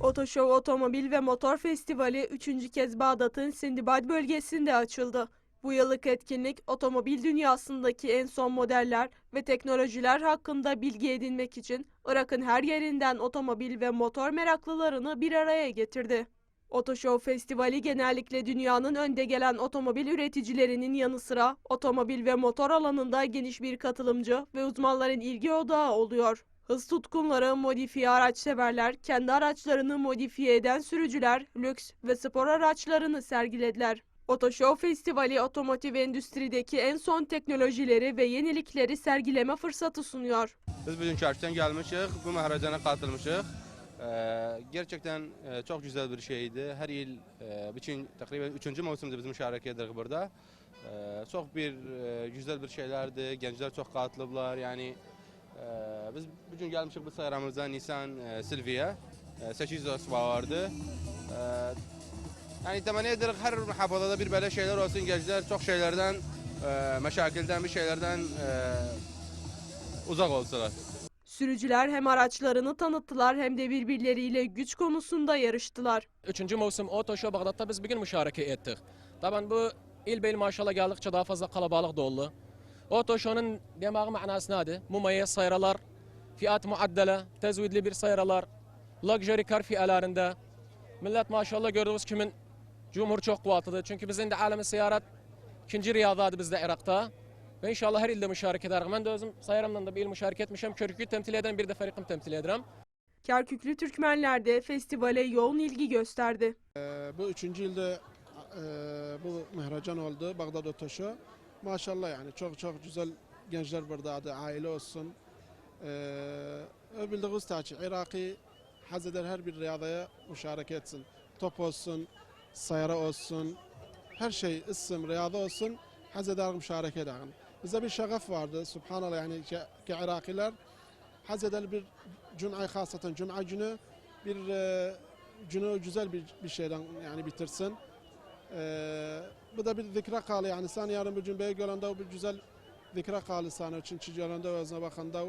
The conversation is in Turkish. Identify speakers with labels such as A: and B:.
A: Otoşov Otomobil ve Motor Festivali 3. kez Bağdat'ın Sindibad bölgesinde açıldı. Bu yıllık etkinlik otomobil dünyasındaki en son modeller ve teknolojiler hakkında bilgi edinmek için Irak'ın her yerinden otomobil ve motor meraklılarını bir araya getirdi. Otoşov Festivali genellikle dünyanın önde gelen otomobil üreticilerinin yanı sıra otomobil ve motor alanında geniş bir katılımcı ve uzmanların ilgi odağı oluyor. Hız tutkunları, modifiye araç severler, kendi araçlarını modifiye eden sürücüler, lüks ve spor araçlarını sergilediler. Otoshow Festivali otomotiv endüstrideki en son teknolojileri ve yenilikleri sergileme fırsatı sunuyor.
B: Biz bugün Kerkük'ten gelmişik, bu mehracana katılmışık. Ee, gerçekten e, çok güzel bir şeydi. Her yıl e, bütün takriben üçüncü mevsimde biz müşareke burada. Ee, çok bir e, güzel bir şeylerdi. Gençler çok katıldılar. Yani e, biz bugün gelmişik bu sayramızda Nissan e, Silvia. E, 800 vardı. E, yani temenni ederiz her muhafazada bir böyle şeyler olsun. Gençler çok şeylerden, e, meşakilden, bir şeylerden uzak olsalar.
A: Sürücüler hem araçlarını tanıttılar hem de birbirleriyle güç konusunda yarıştılar.
C: Üçüncü mevsim Oto Show Bağdat'ta biz bugün müşareke ettik. Tabii bu il beyl maşallah geldikçe daha fazla kalabalık dolu. Oto Show'un demağı manası nedir? Mumeyyiz sayralar, fiyat muaddele, tezvidli bir sayralar, luxury car fiyelerinde. Millet maşallah gördüğünüz kimin cumhur çok kuvvetlidir. Çünkü bizim de alemi seyahat ikinci riyadadı bizde Irak'ta. Ve inşallah her ilde müşareke ederim. Ben de özüm sayarımdan da bir il müşareke etmişim. Körükü temsil eden bir de ferikim temsil ederim.
A: Kerküklü Türkmenler de festivale yoğun ilgi gösterdi.
D: Ee, Bu üçüncü yılda e, bu mehracan oldu Bağdat Otoşu. Maşallah yani çok çok güzel gençler burada adı aile olsun. Ee, bildiğiniz taçı Iraki haz eder her bir riyadaya müşareke etsin. Top olsun, sayara olsun, her şey isim, riyada olsun haz eder müşareke eder. Bize bir şagaf vardı subhanallah yani ki, ki Irakiler haz eder bir cum'a hasaten cum'a günü bir e, günü güzel bir, bir şeyden yani bitirsin. Ee, bu da bir zikra kalı yani sen yarın bir gün bey görende bir güzel zikra kalı sana için çiğ görende özüne bakanda